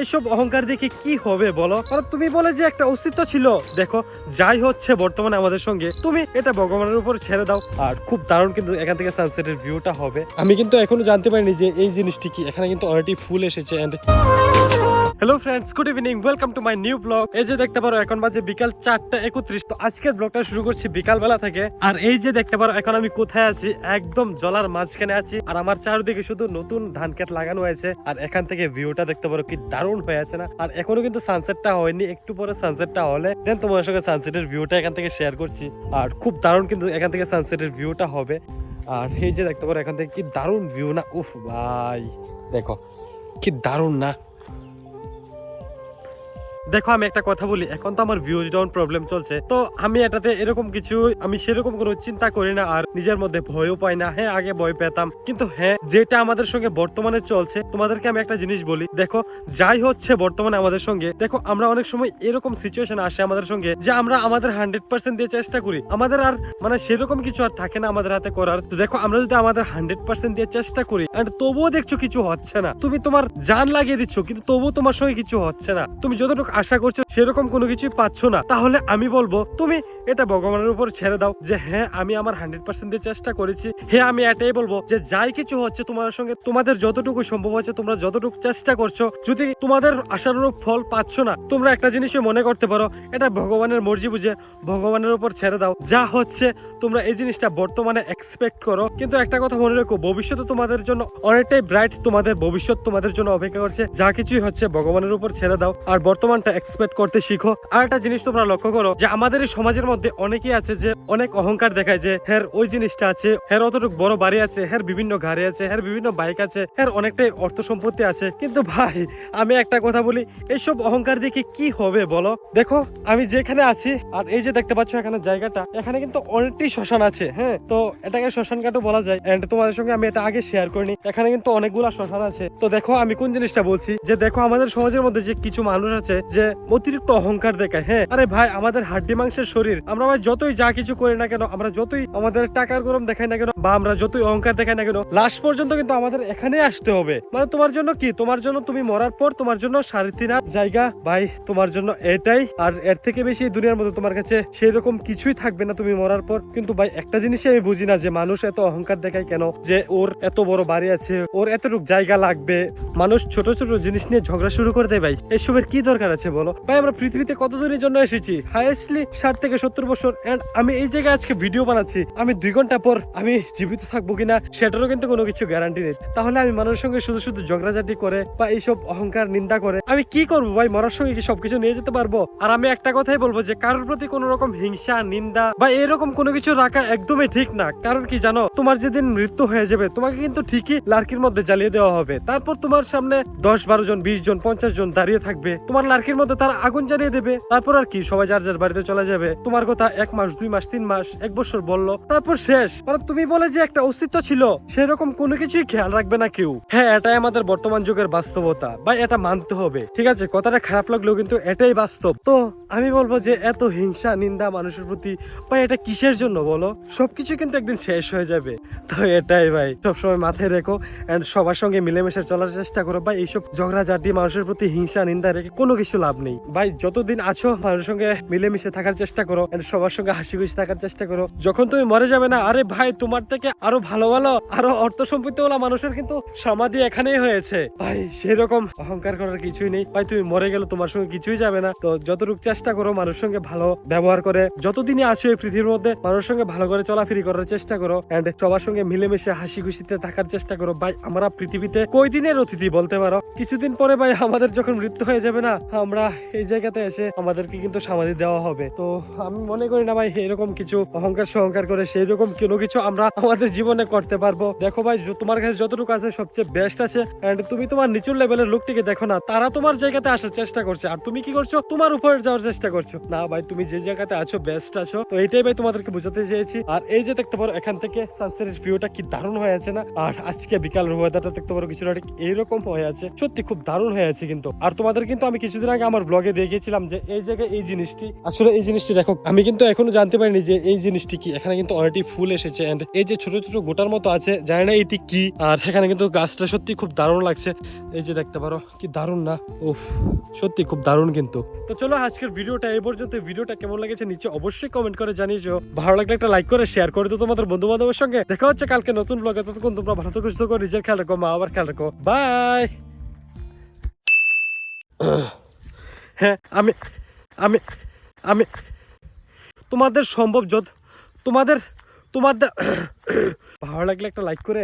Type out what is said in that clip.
এইসব অহংকার দেখে কি হবে বলো? কারণ তুমি বলে যে একটা অস্তিত্ব ছিল। দেখো, যাই হচ্ছে বর্তমানে আমাদের সঙ্গে, তুমি এটা ভগবানের উপর ছেড়ে দাও। আর খুব দারুণ কিন্তু এখান থেকে সানসেটের ভিউটা হবে। আমি কিন্তু এখনও জানতে পারিনি যে এই জিনিসটি কি। এখানে কিন্তু অলরেডি ফুল এসেছে and hello friends good evening welcome to my new blog এই যে দেখতে পারো, এখন বাজে বিকাল চারটা একত্রিশ। তো আজকের ব্লগটা শুরু করছি বিকাল বেলা থেকে। আর এই যে দেখতে পারো, এখন আমি কোথায় আছি? একদম জলার মাঝখানে আছি। আর আমার চারিদিকে শুধু নতুন ধান ক্ষেত লাগানো হয়েছে। আর এখান থেকে ভিউটা দেখতে পারো কি দারুণ হয়ে আছে না। আর এখনও কিন্তু সানসেটটা হয়নি, একটু পরে সানসেটটা হলে। দেন তোমার সঙ্গে সানসেটের ভিউটা এখান থেকে শেয়ার করছি। আর খুব দারুণ কিন্তু এখান থেকে সানসেটের ভিউটা হবে। আর এই যে দেখতে পারো, এখান থেকে কি দারুণ ভিউ না। উফ ভাই, দেখো, কি দারুণ না। দেখো, আমি একটা কথা বলি, এখন তো আমার ভিউজ ডাউন প্রবলেম চলছে। তো আমি এটাতে এরকম কিছু, আমি সেরকম কোনো চিন্তা করি না, আর নিজের মধ্যে ভয়ও পাই না। হ্যাঁ আগে ভয় পেতাম, কিন্তু হ্যাঁ যেটা আমাদের সঙ্গে বর্তমানে চলছে, তোমাদেরকে আমি একটা জিনিস বলি, দেখো, যাই হচ্ছে বর্তমানে আমাদের সঙ্গে, দেখো, আমরা অনেক সময় এরকম সিচুয়েশন আসে আমাদের সঙ্গে, যে আমরা আমাদের হান্ড্রেড পার্সেন্ট দিয়ে চেষ্টা করি। আমাদের আর মানে সেরকম কিছু আর থাকে না আমাদের হাতে করার। তো দেখো, আমরা যদি আমাদের হান্ড্রেড পার্সেন্ট দিয়ে চেষ্টা করি, and তবুও দেখছ কিছু হচ্ছে না। তুমি তোমার জান লাগিয়ে দিচ্ছ, কিন্তু তবুও তোমার সঙ্গে কিছু হচ্ছে না। তুমি যতটুকু আশা করছ সেরকম কোনো কিছুই পাচ্ছ না। তাহলে আমি বলব, তুমি এটা ভগবানের উপর ছেড়ে দাও যে হ্যাঁ আমি আমার হান্ড্রেড পার্সেন্ট চেষ্টা করেছি। হ্যাঁ আমি এটাই বলব যে, যাই কিছু হচ্ছে তোমার সঙ্গে, তোমাদের যতটুকু সম্ভব হচ্ছে, তোমরা যতটুকু চেষ্টা করছ, যদি তোমাদের আশানুরূপ ফল পাচ্ছ না, তোমরা একটা জিনিসই মনে করতে পারো, এটা ভগবানের মর্জি বুঝে ভগবানের উপর ছেড়ে দাও। যা হচ্ছে, তোমরা এই জিনিসটা বর্তমানে এক্সপেক্ট করো। কিন্তু একটা কথা মনে রেখো ভবিষ্যতে তোমাদের জন্য অনেকটাই ব্রাইট তোমাদের ভবিষ্যৎ তোমাদের জন্য অপেক্ষা করছে। যা কিছুই হচ্ছে, ভগবানের উপর ছেড়ে দাও। আর বর্তমানটা এক্সপেক্ট করতে শিখো। আর একটা জিনিস তোমরা লক্ষ্য করো, যে আমাদের এই সমাজের মধ্যে অনেকেই আছে যে অনেক অহংকার দেখায় যে হ্যার ওই জিনিসটা আছে হ্যার অতটুকু বড় বাড়ি আছে হ্যার বিভিন্ন গাড়ি আছে হ্যার বিভিন্ন বাইক আছে হ্যার অনেকটাই অর্থ সম্পত্তি আছে। কিন্তু ভাই, আমি একটা কথা বলি, এইসব অহংকার দেখে কি হবে বলো? দেখো, আমি যেখানে আছি, আর এই যে দেখতে পাচ্ছ এখানে জায়গাটা, এখানে কিন্তু অনেকটি শ্মশান আছে হ্যাঁ? তো এটাকে শ্মশান ঘাটও বলা যায় এন্ড তোমাদের সঙ্গে আমি এটা আগে শেয়ার করিনি। এখানে কিন্তু অনেকগুলা শ্মশান আছে। তো দেখো, আমি কোন জিনিসটা বলছি? যে দেখো, আমাদের সমাজের মধ্যে যে কিছু মানুষ আছে যে অতিরিক্ত অহংকার দেখায় হ্যাঁ? আরে ভাই, আমাদের হাড্ডি মাংসের শরীর, আমরা ভাই যতই যা কিছু করি না কেন, আমরা যতই আমাদের টাকার গরম দেখাই না কেন, বা আমরা যতই অহংকার দেখাই না কেন লাস্ট পর্যন্ত কিন্তু আমাদের এখানে আসতে হবে। মানে তোমার জন্য কি? তোমার জন্য তুমি মরার পর তোমার জন্য সাড়ে তিন জায়গা, ভাই, তোমার জন্য এটাই। আর এর থেকে বেশি দুনিয়ার মধ্যে তোমার কাছে সেরকম কিছুই থাকবে না তুমি মরার পর। কিন্তু ভাই, একটা জিনিসই আমি বুঝি না যে মানুষ এত অহংকার দেখায় কেন? যে ওর এত বড় বাড়ি আছে, ওর এতটুক জায়গা লাগবে। মানুষ ছোট ছোট জিনিস নিয়ে ঝগড়া শুরু করে দেয় ভাই। এসবের কি দরকার আছে? বলো? ভাই, আমরা পৃথিবীতে কত দিনের জন্য এসেছি? হাইয়েস্টলি ষাট থেকে সত্তর বছর। এন্ড আমি এই জায়গায় আজকে ভিডিও বানাচ্ছি। আমি দুই ঘণ্টা পর আমি জীবিত থাকব কিনা, সেটারও কিন্তু কোনো কিছু গ্যারান্টি নেই। তাহলে আমি মানুষের সঙ্গে শুধু শুধু ঝগড়াঝাটি করে বা এইসব অহংকার, নিন্দা করে, আমি কি করব ভাই? মরার সঙ্গে কি সবকিছু নিয়ে যেতে পারব? আর আমি একটা কথাই বলব যে, কারোর প্রতি কোনো রকম হিংসা, নিন্দা বা এরকম কোনো কিছু রাখা একদমই ঠিক না। কারণ কি জানো? তোমার যেদিন মৃত্যু হয়ে যাবে, তোমাকে কিন্তু ঠিকই লার্কির মধ্যে জ্বালিয়ে দেওয়া হবে। তারপর তোমার সামনে দশ বারো জন, বিশ জন, পঞ্চাশ জন দাঁড়িয়ে থাকবে। তোমার লার্কির মধ্যে তারা আগুন জ্বালিয়ে দেবে। তারপর আর কি, সবাই যার যার বাড়িতে চলে যাবে। তোমার কথা এক মাস, দুই মাস, তিন মাস, এক বছর বলল। তারপর শেষ। মানে তুমি বলে যে একটা অস্তিত্ব ছিল, সেরকম কোনো কিছুই খেয়াল রাখবে না কেউ। হ্যাঁ এটাই আমাদের বর্তমান যুগের বাস্তবতা। বা এটা মানতে হবে। ঠিক আছে, কথাটা খারাপ লাগলেও কিন্তু এটাই বাস্তব। তো আমি বলব যে এত হিংসা, নিন্দা মানুষের প্রতি, বা এটা কিসের জন্য বলো? সবকিছু কিন্তু একদিন শেষ হয়ে যাবে। তো এটাই ভাই, সবসময় মাথায় রেখো। সবার সঙ্গে মিলেমিশে চলার চেষ্টা করো। বা এইসব ঝগড়া ঝাঁটি মানুষের প্রতি হিংসা, নিন্দা রেখে কোনো কিছু লাভ নেই। ভাই, যতদিন আছো, মানুষের সঙ্গে মিলেমিশে থাকার চেষ্টা করো সবার সঙ্গে হাসি খুশি থাকার চেষ্টা করো। যখন তুমি মরে যাবে না, আরে ভাই, তোমার থেকে আরও ভালো ভালো, আরও অর্থ সম্পত্তি ওলা মানুষের কিন্তু সমাধি এখানেই হয়েছে। ভাই, সেরকম অহংকার করার কিছুই নেই। ভাই, তুমি মরে গেলে তোমার সঙ্গে কিছুই যাবে না। তো যতটুকু চেষ্টা করো, মানুষের সঙ্গে ভালো ব্যবহার করে, যতদিনই আছো এই পৃথিবীর মধ্যে, মানুষের সঙ্গে ভালো করে চলাফেরি করার চেষ্টা করো এন্ড সবার সঙ্গে মিলেমিশে হাসি খুশিতে থাকার চেষ্টা করো। ভাই, আমরা পৃথিবীতে কই দিনের অতিথি বলতে পারো? কিছুদিন পরে ভাই, আমাদের যখন মৃত্যু হয়ে যাবে না, আমরা এই জায়গাতে এসে আমাদেরকে কিন্তু সমাধি দেওয়া হবে। তো আমি মনে করি না ভাই, এরকম কিছু অহংকার সহংকার করে সেই রকম কোনো কিছু আমরা আমাদের জীবনে করতে পারব। দেখো ভাই তোমার কাছে যতটুকু আছে সবচেয়ে বেস্ট আছে। তুমি তোমার নিচুর লেভেলের লোকটিকে দেখো না, তারা তোমার জায়গাতে আসার চেষ্টা করছে। আর তুমি কি করছ? তোমার উপরে যাওয়ার চেষ্টা করছ। না ভাই, তুমি যে জায়গাতে আছো বেস্ট আছো। তো এটাই ভাই তোমাদেরকে বোঝাতে চেয়েছি। আর এই যে দেখতে পারো, এখান থেকে সানসেটের ভিউটা কি দারুণ হয়ে আছে না? আর আজকে বিকাল ওয়েদারটা দেখতে পারো, কিছুটা এইরকম হয়ে আছে। সত্যি খুব দারুণ হয়ে আছে কিন্তু। আর তোমাদের কিন্তু আমি কিছুদিন আগে আগে আমার ব্লগে দেখিয়েছিলাম যে এই জায়গায় এই জিনিসটি। আসলে এই জিনিসটি দেখো, আমি কিন্তু এখনও জানতে পারিনি যে এই জিনিসটি কি। এখানে কিন্তু অনেকটি ফুল এসেছে এন্ড এই যে ছোট ছোট গোটার মতো আছে, জানি না এটি কি। আর এখানে কিন্তু গাছটা সত্যি খুব দারুণ লাগছে। এই যে দেখতে পারো, কি দারুণ না? উফ, সত্যি খুব দারুণ কিন্তু। তো চলো আজকের ভিডিওটা এই পর্যন্ত। ভিডিওটা কেমন লেগেছে নিচে অবশ্যই কমেন্ট করে জানিয়েছো ভালো লাগলে একটা লাইক করে শেয়ার করে দিও তোমাদের বন্ধু বান্ধবের সঙ্গে। দেখা হচ্ছে কালকে নতুন ব্লগে ততক্ষণ তোমরা ভালো থাকো, সুস্থ নিজের খেয়াল রাখো, মা আবার খেয়াল রাখো। বাই হ্যাঁ আমি আমি আমি তোমাদের সম্ভব যত তোমাদের তোমাদের ভালো লাগলে একটা লাইক করে